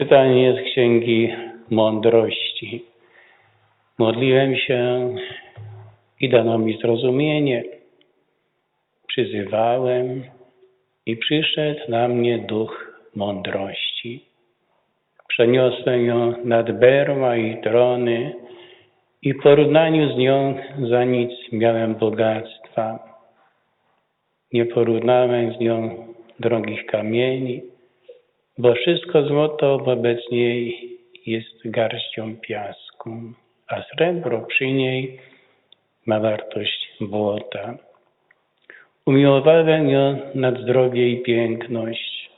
Czytanie z Księgi Mądrości. Modliłem się i dano mi zrozumienie. Przyzywałem i przyszedł na mnie duch mądrości. Przeniosłem ją nad berła i trony i w porównaniu z nią za nic miałem bogactwa. Nie porównałem z nią drogich kamieni, bo wszystko złoto wobec niej jest garścią piasku, a srebro przy niej ma wartość błota. Umiłowałem ją nad zdrowie i piękność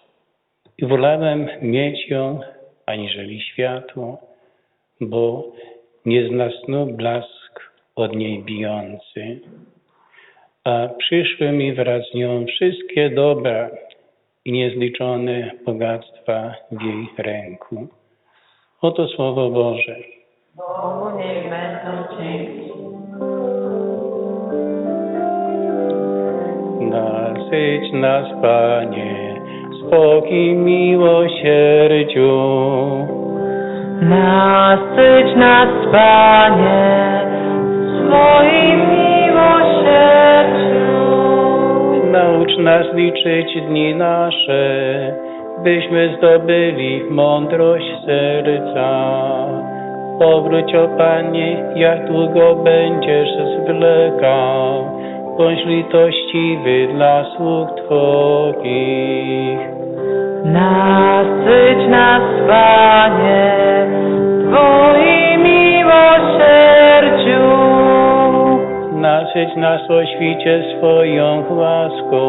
i wolałem mieć ją aniżeli światło, bo nie zna snu blask od niej bijący. A przyszły mi wraz z nią wszystkie dobra i niezliczone bogactwa w jej ręku. Oto Słowo Boże. Bogu niech będą dzięki. Nasyć nas, Panie, spokój miłosierdziu. Nasyć nas, Panie, swoim Naucz nas liczyć dni nasze, byśmy zdobyli mądrość serca. Powróć, o Panie, jak długo będziesz zwlekał, bądź litościwy dla sług Twoich. Nasyć nas, Panie, Nasyć nas o świcie swoją łaską,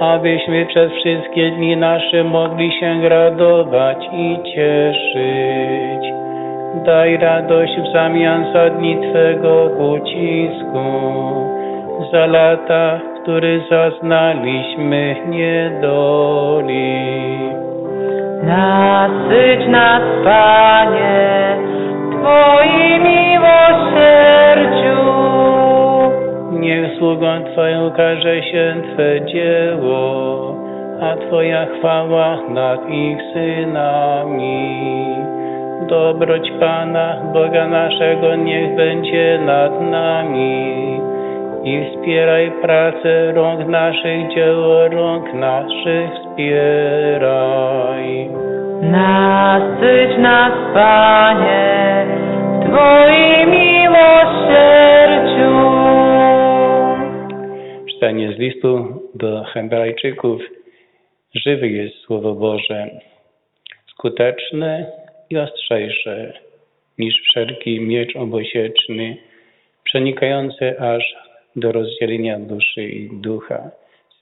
abyśmy przez wszystkie dni nasze mogli się radować i cieszyć. Daj radość w zamian za dni Twego ucisku, za lata, w których zaznaliśmy niedoli. Nasyć nas, Panie, Twoim miłosierdziu. Sługą Twoją ukaże się Twe dzieło, a Twoja chwała nad ich synami. Dobroć Pana, Boga naszego, niech będzie nad nami i wspieraj pracę rąk naszych, dzieło rąk naszych wspieraj. Nasyć nas, Panie, w Twoim miłosierdziu. Czytanie z listu do Hebrajczyków. Żywy jest Słowo Boże, skuteczne i ostrzejsze niż wszelki miecz obosieczny, przenikający aż do rozdzielenia duszy i ducha,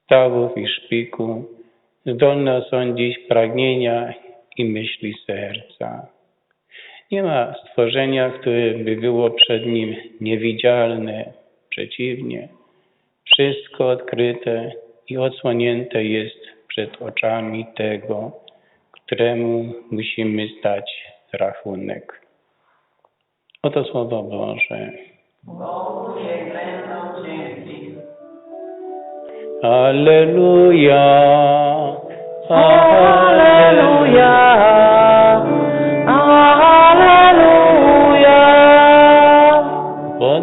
stawów i szpiku, zdolny osądzić pragnienia i myśli serca. Nie ma stworzenia, które by było przed nim niewidzialne. Przeciwnie, wszystko odkryte i odsłonięte jest przed oczami tego, któremu musimy zdać rachunek. Oto Słowo Boże. Bogu niech będą dzięki. Alleluja. Alleluja.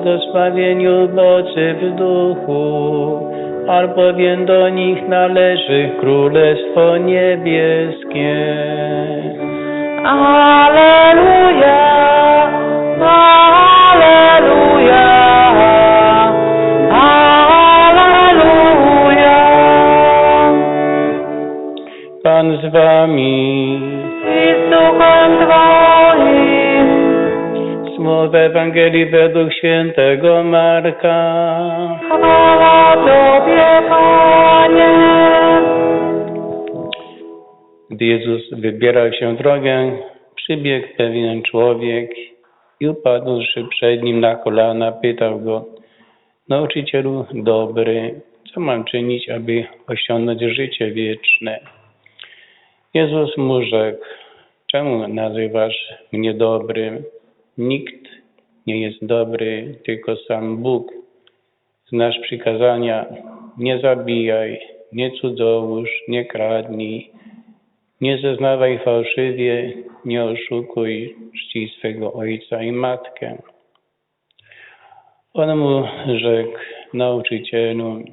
Błogosławieniu mocy w duchu, albowiem do nich należy Królestwo Niebieskie. Alleluja. Alleluja. Alleluja. Pan z wami. I z duchem. Słowa Ewangelii według świętego Marka. Chwała Tobie, Panie. Gdy Jezus wybierał się drogę, przybiegł pewien człowiek i upadłszy przed nim na kolana, pytał go, nauczycielu dobry, co mam czynić, aby osiągnąć życie wieczne? Jezus mu rzekł, czemu nazywasz mnie dobrym? Nikt nie jest dobry, tylko sam Bóg. Znasz przykazania, nie zabijaj, nie cudzołóż, nie kradnij, Nie zeznawaj fałszywie, nie oszukuj czci swego ojca i matkę. On mu rzekł, nauczycielu,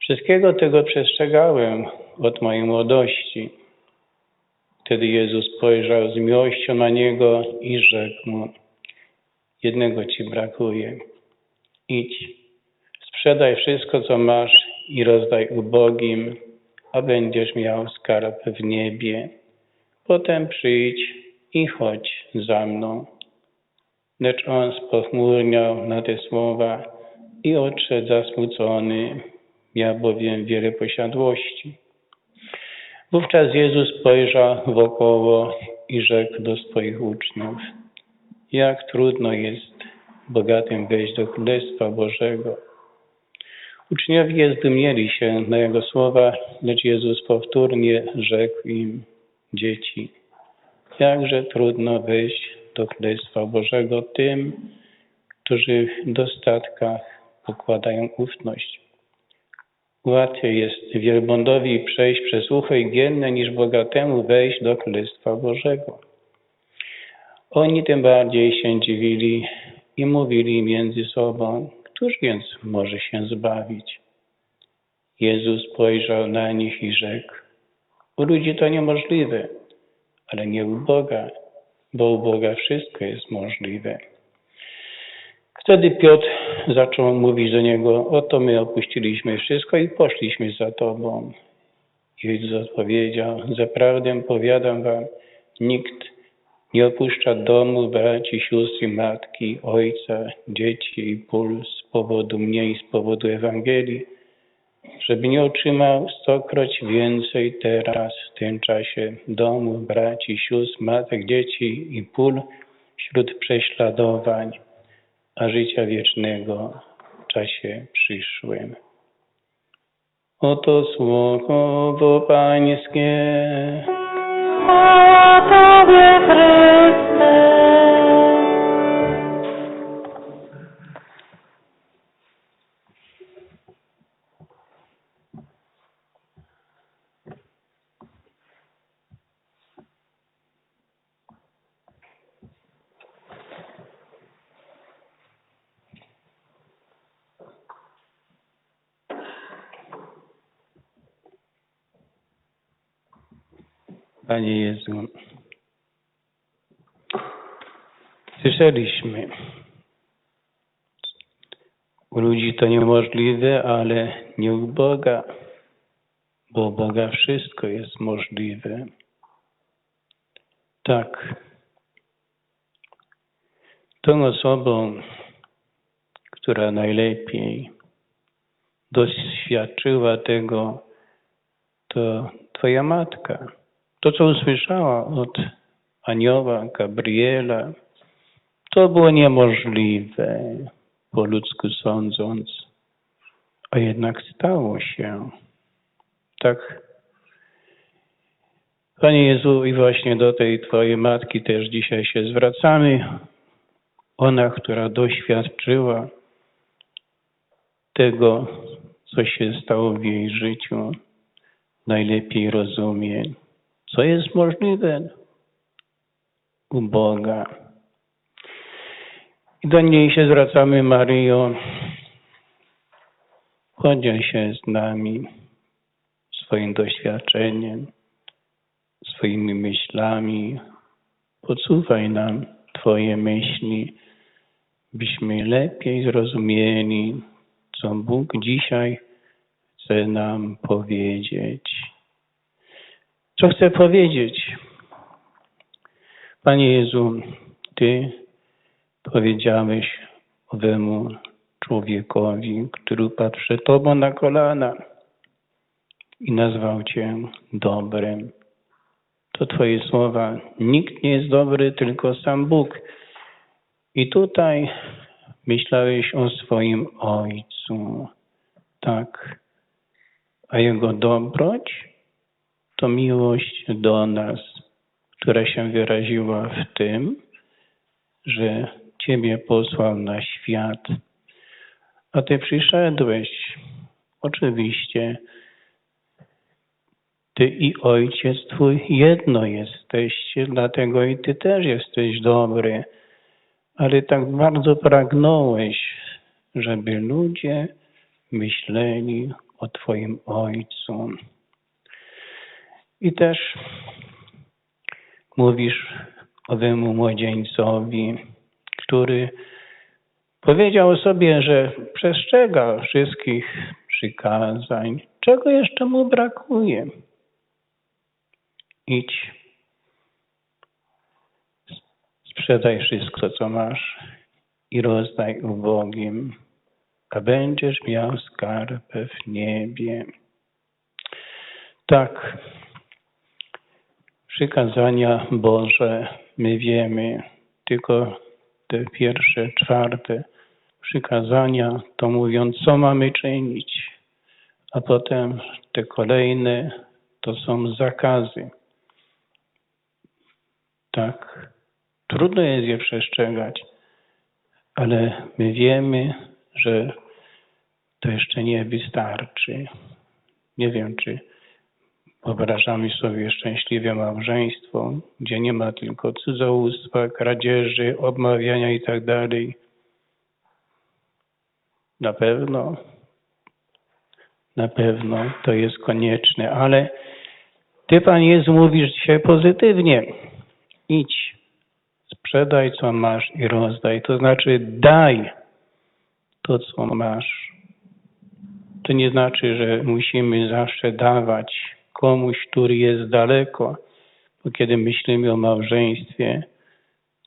wszystkiego tego przestrzegałem od mojej młodości. Wtedy Jezus spojrzał z miłością na niego i rzekł mu, jednego ci brakuje. Idź, sprzedaj wszystko, co masz i rozdaj ubogim, a będziesz miał skarb w niebie. Potem przyjdź i chodź za mną. Lecz on spochmurniał na te słowa i odszedł zasmucony, miał bowiem wiele posiadłości. Wówczas Jezus spojrzał wokoło i rzekł do swoich uczniów, jak trudno jest bogatym wejść do Królestwa Bożego. Uczniowie zdumieli się na Jego słowa, lecz Jezus powtórnie rzekł im, dzieci, jakże trudno wejść do Królestwa Bożego tym, którzy w dostatkach pokładają ufność. Łatwiej jest wielbłądowi przejść przez ucho igielne, niż bogatemu wejść do Królestwa Bożego. Oni tym bardziej się dziwili i mówili między sobą, któż więc może się zbawić? Jezus spojrzał na nich i rzekł, u ludzi to niemożliwe, ale nie u Boga, bo u Boga wszystko jest możliwe. Wtedy Piotr zaczął mówić do niego, oto my opuściliśmy wszystko i poszliśmy za Tobą. Jezus odpowiedział, zaprawdę powiadam Wam, nikt nie opuszcza domu, braci, sióstr matki, ojca, dzieci i pól z powodu mnie i z powodu Ewangelii, żeby nie otrzymał stokroć więcej teraz, w tym czasie, domu, braci, sióstr, matek, dzieci i pól wśród prześladowań, a życia wiecznego w czasie przyszłym. Oto słowo Pańskie. Chwała Tobie, Panie Jezu, słyszeliśmy, u ludzi to niemożliwe, ale nie u Boga, bo u Boga wszystko jest możliwe. Tak. Tą osobą, która najlepiej doświadczyła tego, to Twoja matka. To, co usłyszała od anioła Gabriela, to było niemożliwe, po ludzku sądząc, a jednak stało się. Tak. Panie Jezu, i właśnie do tej Twojej matki też dzisiaj się zwracamy. Ona, która doświadczyła tego, co się stało w jej życiu, najlepiej rozumie, co jest możliwe u Boga. I do niej się zwracamy, Maryjo. Podziel się z nami swoim doświadczeniem, swoimi myślami. Podsuwaj nam Twoje myśli, byśmy lepiej zrozumieli, co Bóg dzisiaj chce nam powiedzieć. Co chcę powiedzieć? Panie Jezu, Ty powiedziałeś owemu człowiekowi, który upadł przed Tobą na kolana i nazwał Cię dobrym. To Twoje słowa. Nikt nie jest dobry, tylko sam Bóg. I tutaj myślałeś o swoim Ojcu. Tak. A Jego dobroć to miłość do nas, która się wyraziła w tym, że Ciebie posłał na świat, a Ty przyszedłeś. Oczywiście Ty i Ojciec Twój jedno jesteście, dlatego i Ty też jesteś dobry. Ale tak bardzo pragnąłeś, żeby ludzie myśleli o Twoim Ojcu. I też mówisz owemu młodzieńcowi, który powiedział sobie, że przestrzega wszystkich przykazań. Czego jeszcze mu brakuje? Idź, sprzedaj wszystko, co masz i rozdaj ubogim, a będziesz miał skarbę w niebie. Tak, przykazania Boże my wiemy, tylko te pierwsze, czwarte przykazania to mówią, co mamy czynić, a potem te kolejne to są zakazy. Tak, trudno jest je przestrzegać, ale my wiemy, że to jeszcze nie wystarczy. Nie wiem, czy Wyobrażamy sobie szczęśliwe małżeństwo, gdzie nie ma tylko cudzołóstwa, kradzieży, obmawiania i tak. Na pewno, na pewno to jest konieczne, ale Ty, Panie Jezu, mówisz dzisiaj pozytywnie. Idź, sprzedaj, co masz i rozdaj. To znaczy daj to, co masz. To nie znaczy, że musimy zawsze dawać komuś, który jest daleko, bo kiedy myślimy o małżeństwie,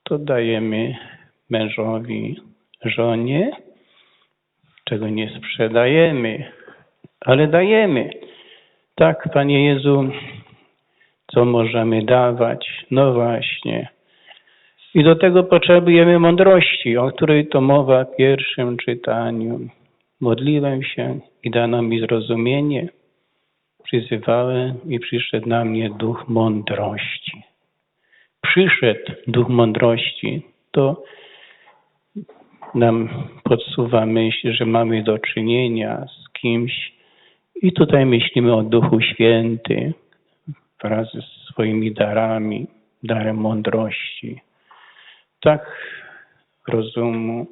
to dajemy mężowi, żonie, czego nie sprzedajemy, ale dajemy. Tak, Panie Jezu, co możemy dawać? No właśnie. I do tego potrzebujemy mądrości, o której to mowa w pierwszym czytaniu. Modliłem się i dano mi zrozumienie przyzywałem i przyszedł na mnie duch mądrości. Przyszedł duch mądrości, to nam podsuwa myśl, że mamy do czynienia z kimś i tutaj myślimy o Duchu Święty wraz ze swoimi darami, darem mądrości. Tak rozumu.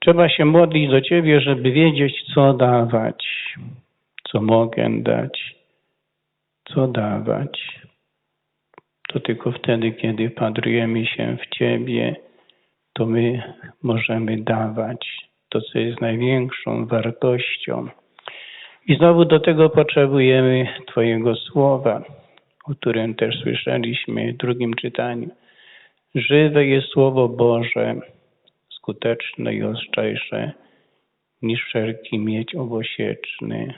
Trzeba się modlić do Ciebie, żeby wiedzieć, co dawać, co mogę dać, co dawać. To tylko wtedy, kiedy padrujemy się w Ciebie, to my możemy dawać to, co jest największą wartością. I znowu do tego potrzebujemy Twojego słowa, o którym też słyszeliśmy w drugim czytaniu. Żywe jest Słowo Boże, skuteczne i ostrzejsze niż wszelki mieć obosieczny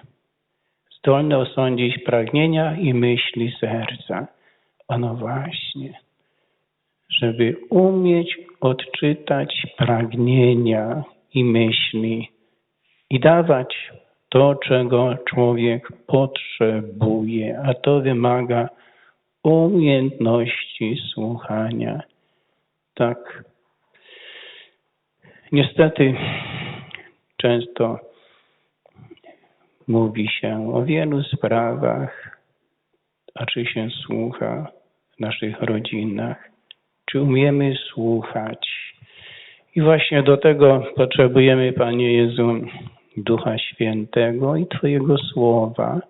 zdolny osądzić pragnienia i myśli serca. A no właśnie, żeby umieć odczytać pragnienia i myśli i dawać to, czego człowiek potrzebuje, a to wymaga umiejętności słuchania. Tak. Niestety często Mówi się o wielu sprawach, a czy się słucha w naszych rodzinach? Czy umiemy słuchać? I właśnie do tego potrzebujemy, Panie Jezu, Ducha Świętego i Twojego Słowa.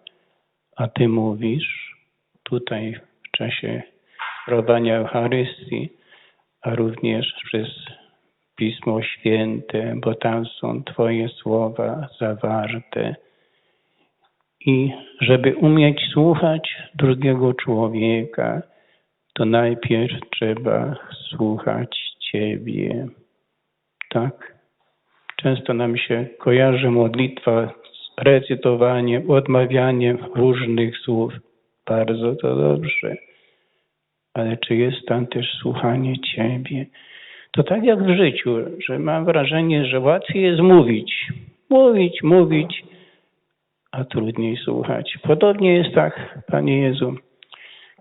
A Ty mówisz tutaj w czasie rowania Eucharystii, a również przez Pismo Święte, bo tam są Twoje słowa zawarte i żeby umieć słuchać drugiego człowieka, to najpierw trzeba słuchać Ciebie. Tak? Często nam się kojarzy modlitwa z recytowaniem, odmawianiem różnych słów. Bardzo to dobrze. Ale czy jest tam też słuchanie Ciebie? To tak jak w życiu, że mam wrażenie, że łatwiej jest mówić. Mówić, mówić, a trudniej słuchać. Podobnie jest tak, Panie Jezu,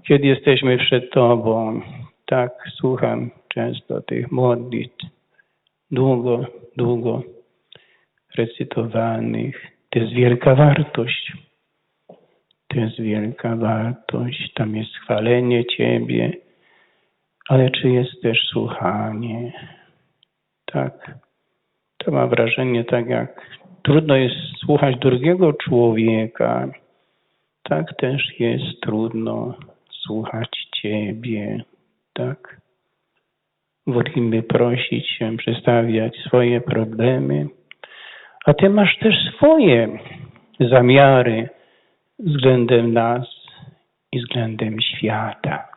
kiedy jesteśmy przed Tobą, tak słucham często tych modlitw, długo, długo recytowanych. To jest wielka wartość. to jest wielka wartość, tam jest chwalenie Ciebie, ale czy jest też słuchanie? Tak. To mam wrażenie, tak jak trudno jest słuchać drugiego człowieka, tak też jest trudno słuchać Ciebie, tak? Wolimy prosić się, przedstawiać swoje problemy, a Ty masz też swoje zamiary względem nas i względem świata.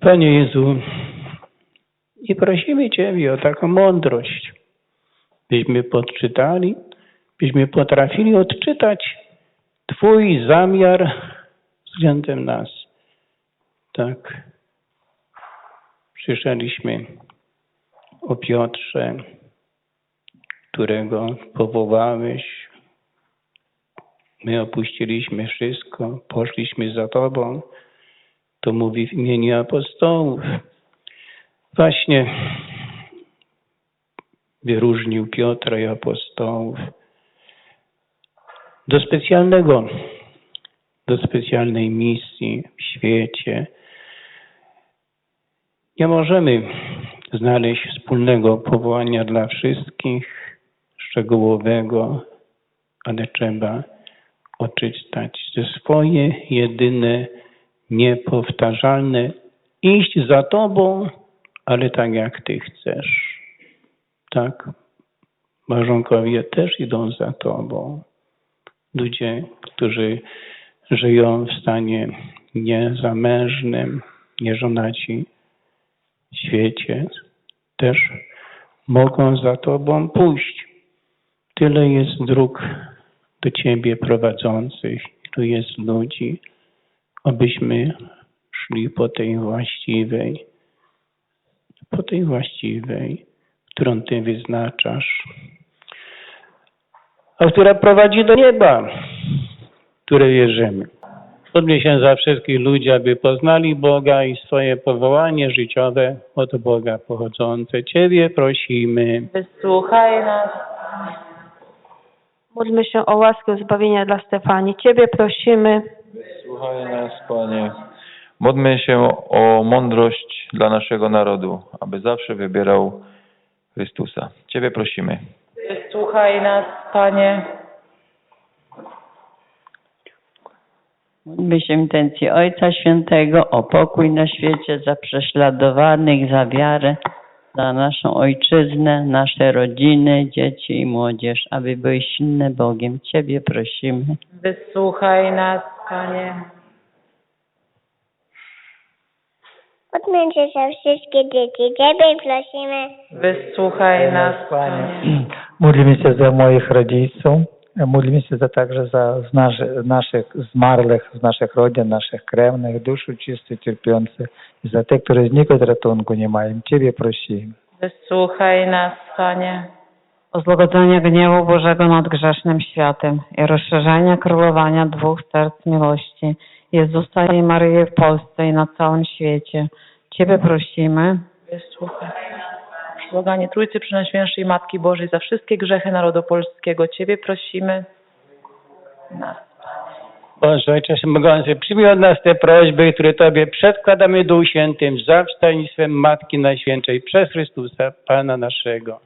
Panie Jezu, i prosimy Ciebie o taką mądrość, byśmy podczytali, byśmy potrafili odczytać Twój zamiar względem nas. Tak. Słyszeliśmy o Piotrze, którego powołałeś. My opuściliśmy wszystko, poszliśmy za Tobą. To mówi w imieniu apostołów. Właśnie wyróżnił Piotra i apostołów do specjalnego, do specjalnej misji w świecie. Nie możemy znaleźć wspólnego powołania dla wszystkich, szczegółowego, ale trzeba odczytać ze swoje jedyne, niepowtarzalne, iść za Tobą, ale tak jak Ty chcesz. Tak? Małżonkowie też idą za Tobą. Ludzie, którzy żyją w stanie niezamężnym, nieżonaci świecie, też mogą za Tobą pójść. Tyle jest dróg do Ciebie prowadzących, tu jest ludzi, abyśmy szli po tej właściwej, po tej właściwej, którą Ty wyznaczasz, a która prowadzi do nieba, w które wierzymy. Módlmy się za wszystkich ludzi, aby poznali Boga i swoje powołanie życiowe od Boga pochodzące. Ciebie prosimy. Wysłuchaj nas. Módlmy się o łaskę zbawienia dla Stefanii. Ciebie prosimy. Słuchaj nas, Panie. Módlmy się o mądrość dla naszego narodu, aby zawsze wybierał Chrystusa. Ciebie prosimy. Wysłuchaj nas, Panie. Módlmy się w intencji Ojca Świętego o pokój na świecie, za prześladowanych, za wiarę, za naszą ojczyznę, nasze rodziny, dzieci i młodzież, aby były silne Bogiem. Ciebie prosimy. Wysłuchaj nas, Panie. Módlmy się wszystkie dzieci. Ciebie prosimy. Wysłuchaj nas, Panie. Modlimy się za moich rodziców, modlimy się za także za z naszy, naszych zmarłych, z naszych rodzin, naszych krewnych, duszu czystych, cierpiących i za tych, którzy znikąd ratunku nie mają. Ciebie prosimy. Wysłuchaj nas, Panie. o złagodzenie gniewu Bożego nad grzesznym światem i rozszerzenia królowania dwóch serc miłości, Jezusa i Maryi w Polsce i na całym świecie. Ciebie prosimy. Wysłuchaj. Błaganie Trójcy Przenajświętszej Matki Bożej za wszystkie grzechy narodu polskiego. Ciebie prosimy. Nas. Boże Ojcze Wszechmogący, przyjmij od nas te prośby, które Tobie przedkładamy Duchu Świętym za wstawiennictwem Matki Najświętszej przez Chrystusa, Pana naszego.